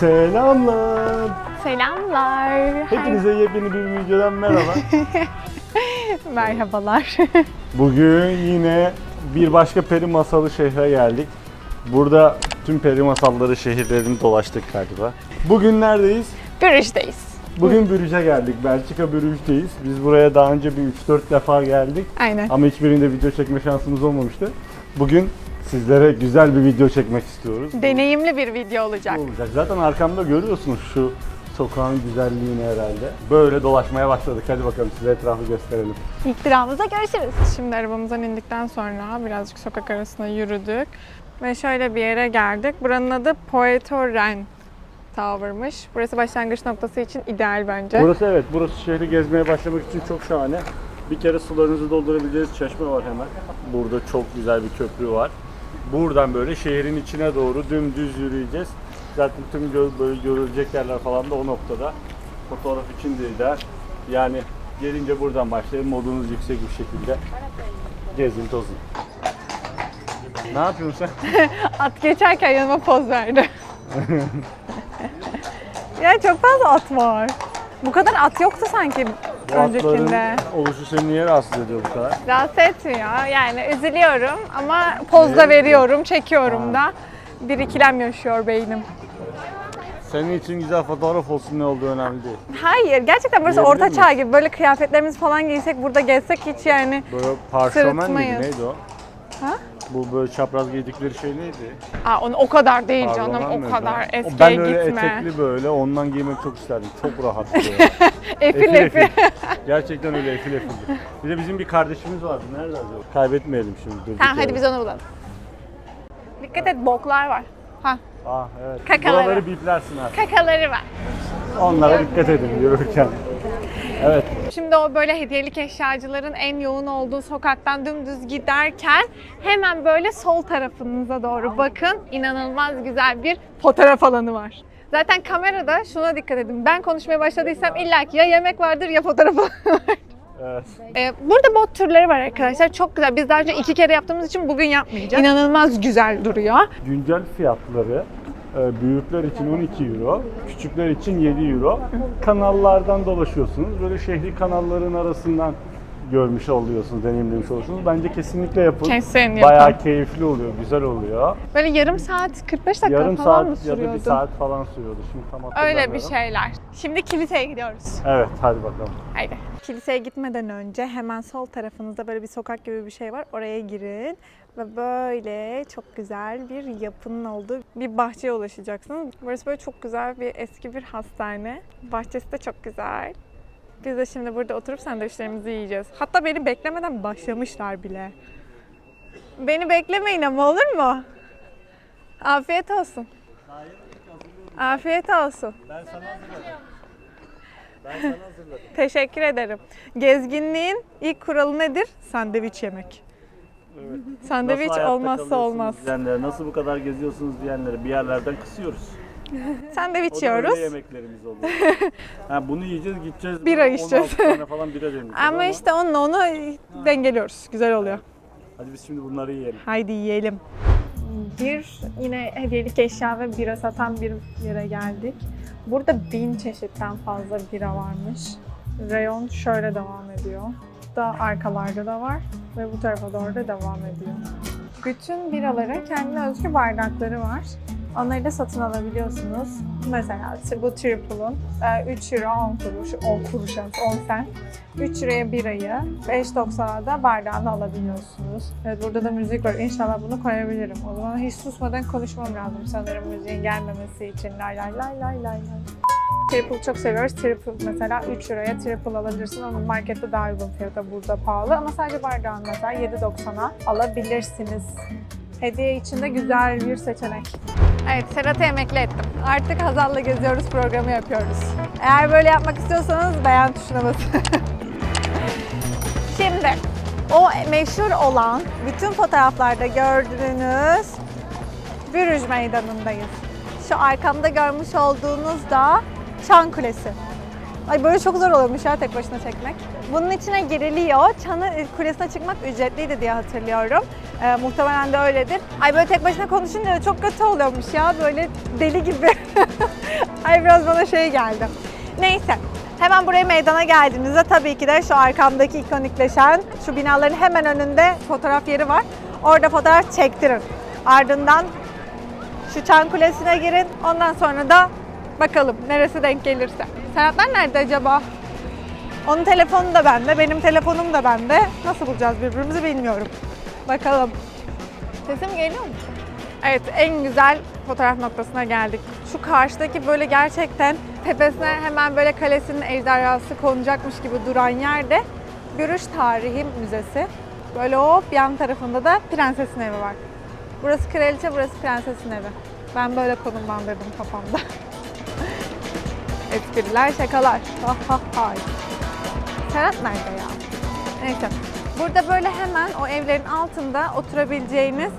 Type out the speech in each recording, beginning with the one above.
Selamlar. Selamlar. Hepinize yepyeni bir videodan merhaba. Merhabalar. Bugün yine bir başka peri masalı şehre geldik. Burada tüm peri masalları şehirlerini dolaştık galiba. Bugün neredeyiz? Bürüj'deyiz. Bugün Brüj'e geldik. Belçika Brüj'teyiz. Biz buraya daha önce bir 3-4 defa geldik. Aynen. Ama hiçbirinde video çekme şansımız olmamıştı. Bugün sizlere güzel bir video çekmek istiyoruz. Deneyimli bir video olacak. Olacak. Zaten arkamda görüyorsunuz şu sokağın güzelliğini herhalde. Böyle dolaşmaya başladık. Hadi bakalım size etrafı gösterelim. İlk durağımızda görüşürüz. Şimdi arabamızdan indikten sonra birazcık sokak arasında yürüdük. Ve şöyle bir yere geldik. Buranın adı Poeto Ren Tower'mış. Burası başlangıç noktası için ideal bence. Burası evet, burası şehri gezmeye başlamak için çok şahane. Bir kere sularınızı doldurabileceğiniz çeşme var hemen. Burada çok güzel bir köprü var. Buradan böyle şehrin içine doğru dümdüz yürüyeceğiz. Zaten tüm gö- böyle görülecek yerler falan da o noktada. Fotoğraf için de. Yani gelince buradan başlayın. Modunuz yüksek bir şekilde gezin tozun. Ne yapıyorsun sen? At geçerken yanıma poz verdi. ya çok fazla at var. Bu kadar at yoktu sanki Bu atların öncekinde. oluşu seni niye rahatsız ediyor bu kadar? Rahatsız etmiyor. Yani üzülüyorum ama poz da veriyorum, çekiyorum da. Bir ikilem yaşıyor beynim. Senin için güzel fotoğraf olsun ne olduğu önemli değil. Hayır, gerçekten burası Diyebilir orta çağ miyiz? gibi. Böyle kıyafetlerimizi falan giysek, burada gezsek hiç yani... Böyle parşömen miydi Sırıtmayız. neydi o? Ha? Bu böyle çapraz giydikleri şey neydi? Aa, onu o kadar değil canım, o mıydı? kadar O- eskiye Ben öyle gitme. etekli böyle ondan giymek çok isterdim. Çok rahat böyle. Efil efil. Gerçekten öyle efil efil. Bir de bizim bir kardeşimiz vardı. Nerede acaba? Kaybetmeyelim şimdi. durduk Tamam hadi yere. biz onu bulalım. Dikkat et, boklar var. Ha, Ah evet. Kakaları. Buraları biplersin ha. kakaları var. Onlara dikkat edin yürürken. Şimdi o böyle hediyelik eşyacıların en yoğun olduğu sokaktan dümdüz giderken hemen böyle sol tarafınıza doğru bakın. İnanılmaz güzel bir fotoğraf alanı var. Zaten kamerada şuna dikkat edin. Ben konuşmaya başladıysam illaki ya yemek vardır ya fotoğraf alanı var. Evet. Ee, burada bot türleri var arkadaşlar. Çok güzel. Biz daha önce iki kere yaptığımız için bugün yapmayacağız. İnanılmaz güzel duruyor. Güncel fiyatları büyükler için 12 euro, küçükler için 7 euro. Kanallardan dolaşıyorsunuz. Böyle şehri kanalların arasından görmüş oluyorsunuz, deneyimlemiş oluyorsunuz. Bence kesinlikle yapın. Kesin yapın. Bayağı keyifli oluyor, güzel oluyor. Böyle yarım saat, 45 dakika Yarım falan mı saat ya da sürüyordu? bir saat falan sürüyordu. Şimdi tam hatırlamıyorum. Öyle bir şeyler. Şimdi kiliseye gidiyoruz. Evet, hadi bakalım. Haydi. Kiliseye gitmeden önce hemen sol tarafınızda böyle bir sokak gibi bir şey var. Oraya girin ve böyle çok güzel bir yapının olduğu bir bahçeye ulaşacaksınız. Burası böyle çok güzel bir eski bir hastane. Bahçesi de çok güzel. Biz de şimdi burada oturup sandviçlerimizi yiyeceğiz. Hatta beni beklemeden başlamışlar bile. Beni beklemeyin ama olur mu? Afiyet olsun. Afiyet olsun. Ben sana hazırladım. Ben sana hazırladım. Teşekkür ederim. Gezginliğin ilk kuralı nedir? Sandviç yemek. Evet. Sandviç Nasıl hayatta olmazsa kalıyorsunuz olmaz. Diyenlere, nasıl bu kadar geziyorsunuz diyenlere bir yerlerden kısıyoruz. Sandviç O da yiyoruz. öyle yemeklerimiz oluyor. ha, bunu yiyeceğiz, gideceğiz. Bira 16 içeceğiz. tane falan bira deneyeceğiz. Ama işte onunla onu dengeliyoruz. Güzel oluyor. Hadi biz şimdi bunları yiyelim. Haydi yiyelim. Bir yine hediyelik eşya ve bira satan bir yere geldik. Burada bin çeşitten fazla bira varmış. Reyon şöyle devam ediyor. Da arkalarda da var ve bu tarafa doğru da devam ediyor. Bütün biraların kendine özgü bardakları var. Onları da satın alabiliyorsunuz. Mesela bu triple'ın e, 3 euro 10 kuruş, 10 kuruş yani 10 sen. 3 liraya birayı, 5.90'a da bardağını alabiliyorsunuz. Evet burada da müzik var. İnşallah bunu koyabilirim. O zaman hiç susmadan konuşmam lazım sanırım müziğin gelmemesi için. Lay lay lay lay lay lay. Triple çok seviyoruz. Triple mesela 3 liraya triple alabilirsin ama markette daha uygun fiyata burada pahalı. Ama sadece bardağını mesela 7.90'a alabilirsiniz. Hediye için de güzel bir seçenek. Evet, Serhat'ı emekli ettim. Artık Hazal'la geziyoruz programı yapıyoruz. Eğer böyle yapmak istiyorsanız beğen tuşuna basın. Şimdi o meşhur olan bütün fotoğraflarda gördüğünüz Bürüj Meydanı'ndayız. Şu arkamda görmüş olduğunuz da Çan Kulesi. Ay böyle çok zor oluyormuş ya tek başına çekmek. Bunun içine giriliyor. Çanı kulesine çıkmak ücretliydi diye hatırlıyorum. Ee, muhtemelen de öyledir. Ay böyle tek başına konuşunca da çok kötü oluyormuş ya. Böyle deli gibi. Ay biraz bana şey geldi. Neyse. Hemen buraya meydana geldiğinizde tabii ki de şu arkamdaki ikonikleşen şu binaların hemen önünde fotoğraf yeri var. Orada fotoğraf çektirin. Ardından şu çan kulesine girin. Ondan sonra da bakalım neresi denk gelirse. Serhatlar nerede acaba? Onun telefonu da bende, benim telefonum da bende. Nasıl bulacağız birbirimizi bilmiyorum. Bakalım. Sesim geliyor mu? Evet, en güzel fotoğraf noktasına geldik. Şu karşıdaki böyle gerçekten tepesine hemen böyle kalesinin ejderhası konacakmış gibi duran yerde Görüş Tarihi Müzesi. Böyle hop yan tarafında da prensesin evi var. Burası kraliçe, burası prensesin evi. Ben böyle konumlandırdım kafamda. Espriler, şakalar. Ha ha ha. Serhat nerede ya? Neyse. Burada böyle hemen o evlerin altında oturabileceğiniz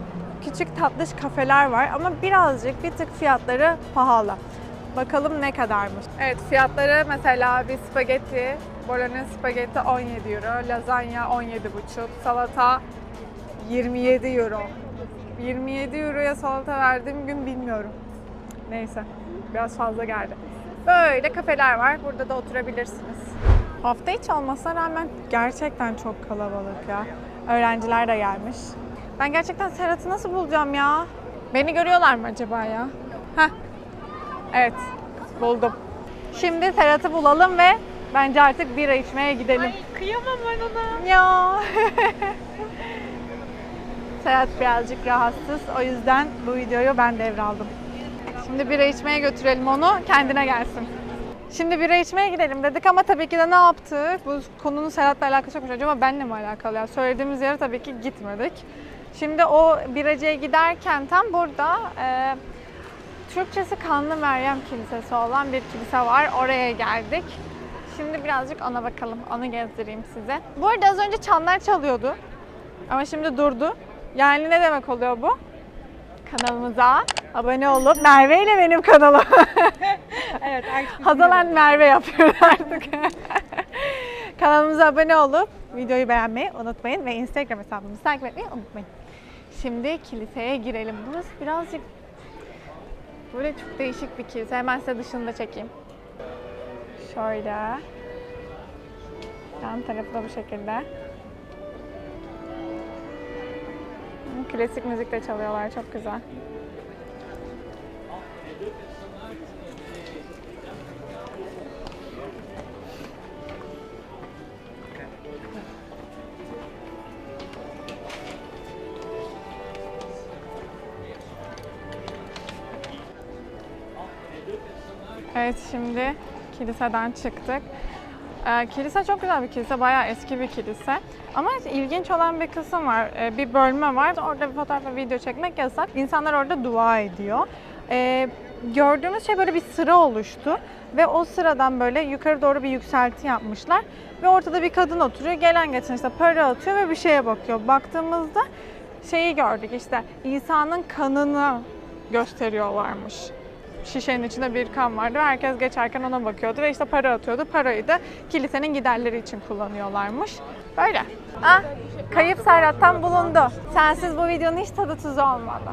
küçük tatlış kafeler var ama birazcık bir tık fiyatları pahalı. Bakalım ne kadarmış. Evet fiyatları mesela bir spagetti, bolognese spagetti 17 euro, lazanya 17,5, salata 27 euro. 27 euroya salata verdiğim gün bilmiyorum. Neyse biraz fazla geldi. Böyle kafeler var. Burada da oturabilirsiniz. Hafta içi olmasına rağmen gerçekten çok kalabalık ya. Öğrenciler de gelmiş. Ben gerçekten Serhat'ı nasıl bulacağım ya? Beni görüyorlar mı acaba ya? Heh. Evet, buldum. Şimdi Serhat'ı bulalım ve bence artık bira içmeye gidelim. Kıyamam ben ona. Ya. Serhat birazcık rahatsız. O yüzden bu videoyu ben devraldım. Şimdi bira içmeye götürelim onu, kendine gelsin. Şimdi bira içmeye gidelim dedik ama tabii ki de ne yaptık? Bu konunun Serhat'la alakası yokmuş acaba benle mi alakalı? ya? söylediğimiz yere tabii ki gitmedik. Şimdi o biracıya giderken tam burada e, Türkçesi Kanlı Meryem Kilisesi olan bir kilise var. Oraya geldik. Şimdi birazcık ona bakalım. Onu gezdireyim size. Bu arada az önce çanlar çalıyordu. Ama şimdi durdu. Yani ne demek oluyor bu? Kanalımıza abone olup Merve ile benim kanalım. Evet Hazalan Merve yapıyor artık. Kanalımıza abone olup videoyu beğenmeyi unutmayın ve Instagram hesabımızı takip etmeyi unutmayın. Şimdi kiliseye girelim. Burası birazcık böyle çok değişik bir kilise. Hemen size dışını da çekeyim. Şöyle. Yan tarafı da bu şekilde. Klasik müzik de çalıyorlar. Çok güzel. Evet şimdi kiliseden çıktık. Ee, kilise çok güzel bir kilise, bayağı eski bir kilise. Ama ilginç olan bir kısım var, ee, bir bölme var. Orada bir fotoğraf ve video çekmek yasak. İnsanlar orada dua ediyor. Ee, gördüğümüz şey böyle bir sıra oluştu. Ve o sıradan böyle yukarı doğru bir yükselti yapmışlar. Ve ortada bir kadın oturuyor. Gelen geçen işte para atıyor ve bir şeye bakıyor. Baktığımızda şeyi gördük işte İsa'nın kanını gösteriyorlarmış şişenin içinde bir kan vardı ve herkes geçerken ona bakıyordu ve işte para atıyordu. Parayı da kilisenin giderleri için kullanıyorlarmış. Böyle. Ah, kayıp Serhat'tan bulundu. Sensiz bu videonun hiç tadı tuzu olmadı.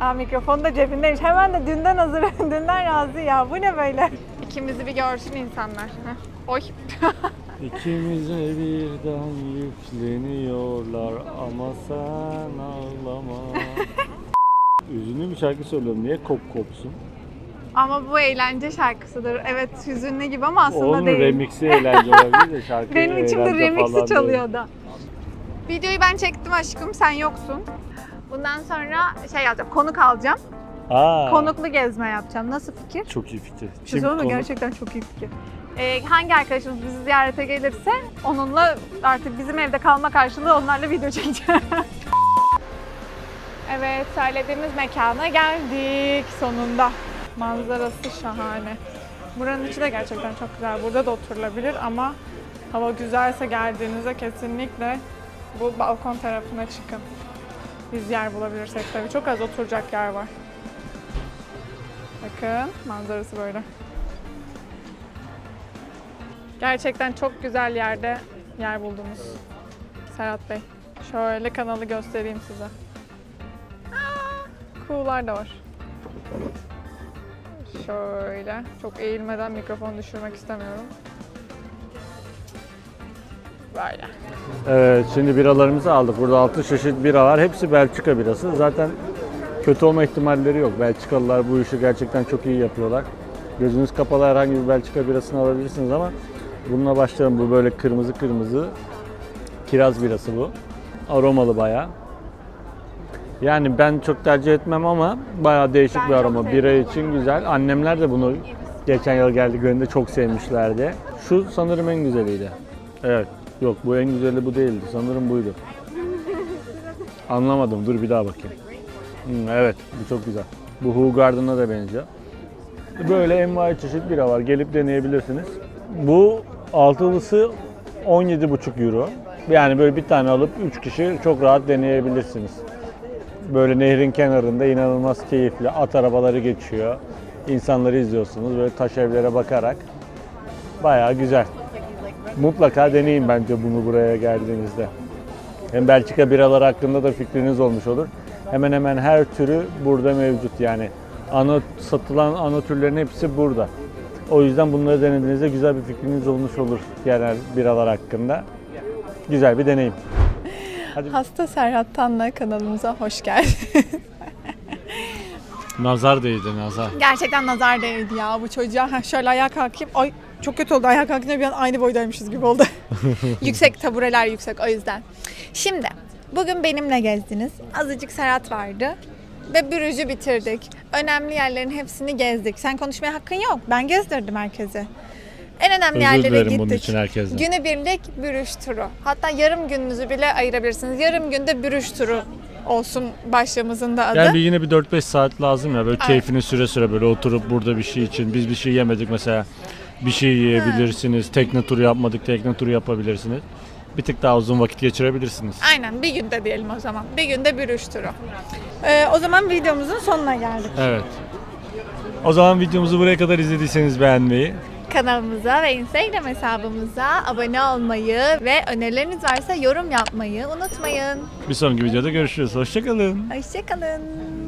Aa, mikrofon da cebindeymiş. Hemen de dünden hazır, dünden razı ya. Bu ne böyle? İkimizi bir görsün insanlar. Heh. Oy. İkimize birden yükleniyorlar ama sen ağlama. Üzünlü bir şarkı söylüyorum. Niye kop kopsun? Ama bu eğlence şarkısıdır. Evet hüzünlü gibi ama aslında Onun değil. remixi eğlence olabilir de şarkı Benim içimde eğlence remixi çalıyor da. Videoyu ben çektim aşkım, sen yoksun. Bundan sonra şey yapacağım, konuk alacağım. Aa, Konuklu gezme yapacağım. Nasıl fikir? Çok iyi fikir. Şey söyleyeyim mi? Gerçekten çok iyi fikir. Ee, hangi arkadaşımız bizi ziyarete gelirse onunla artık bizim evde kalma karşılığı onlarla video çekeceğim. evet, söylediğimiz mekana geldik sonunda. Manzarası şahane. Buranın içi de gerçekten çok güzel. Burada da oturulabilir ama hava güzelse geldiğinizde kesinlikle bu balkon tarafına çıkın. Biz yer bulabilirsek tabii. Çok az oturacak yer var. Bakın manzarası böyle. Gerçekten çok güzel yerde yer buldunuz. Serhat Bey. Şöyle kanalı göstereyim size. Kuğular da var. Şöyle. Çok eğilmeden mikrofonu düşürmek istemiyorum. Böyle. Evet şimdi biralarımızı aldık. Burada 6 çeşit bira var. Hepsi Belçika birası. Zaten kötü olma ihtimalleri yok. Belçikalılar bu işi gerçekten çok iyi yapıyorlar. Gözünüz kapalı herhangi bir Belçika birasını alabilirsiniz ama bununla başlayalım. Bu böyle kırmızı kırmızı kiraz birası bu. Aromalı bayağı. Yani ben çok tercih etmem ama bayağı değişik Ben bir aroma. Bira için güzel. Annemler de bunu geçen yıl geldiklerinde çok sevmişlerdi. Şu sanırım en güzeliydi. Evet. Yok bu en güzeli bu değildi. Sanırım buydu. Anlamadım. Dur bir daha bakayım. Hmm, evet bu çok güzel. Bu Hu Garden'a da benziyor. Böyle envai çeşit bira var. Gelip deneyebilirsiniz. Bu altılısı 17,5 euro. Yani böyle bir tane alıp 3 kişi çok rahat deneyebilirsiniz. Böyle nehrin kenarında inanılmaz keyifli. At arabaları geçiyor. İnsanları izliyorsunuz böyle taş evlere bakarak. Bayağı güzel. Mutlaka deneyin bence bunu buraya geldiğinizde. Hem Belçika biraları hakkında da fikriniz olmuş olur. Hemen hemen her türü burada mevcut yani. Ana satılan ana türlerin hepsi burada. O yüzden bunları denediğinizde güzel bir fikriniz olmuş olur genel biralar hakkında. Güzel bir deneyim. Hadi. Hasta Serhat Tan'la kanalımıza hoş geldin. Nazar değdi nazar. Gerçekten nazar değdi ya bu çocuğa. Ha, şöyle ayağa kalkayım. Ay çok kötü oldu. Ayağa kalkınca bir an aynı boydaymışız gibi oldu. yüksek tabureler yüksek o yüzden. Şimdi bugün benimle gezdiniz. Azıcık Serhat vardı. Ve bürücü bitirdik. Önemli yerlerin hepsini gezdik. Sen konuşmaya hakkın yok. Ben gezdirdim herkesi. En önemli Özür yerlere dilerim gittik. bunun için herkesten. Günübirlik bürüş turu. Hatta yarım gününüzü bile ayırabilirsiniz. Yarım günde bürüş turu olsun başlığımızın da adı. Yani bir yine bir 4-5 saat lazım ya böyle Aynen. keyfini süre süre böyle oturup burada bir şey için biz bir şey yemedik mesela bir şey yiyebilirsiniz. Tekne turu yapmadık tekne turu yapabilirsiniz. Bir tık daha uzun vakit geçirebilirsiniz. Aynen bir günde diyelim o zaman. Bir günde bürüş turu. Ee, o zaman videomuzun sonuna geldik. Evet. O zaman videomuzu buraya kadar izlediyseniz beğenmeyi, Kanalımıza ve Instagram hesabımıza abone olmayı ve önerileriniz varsa yorum yapmayı unutmayın. bir sonraki videoda görüşürüz. Hoşçakalın. Hoşçakalın.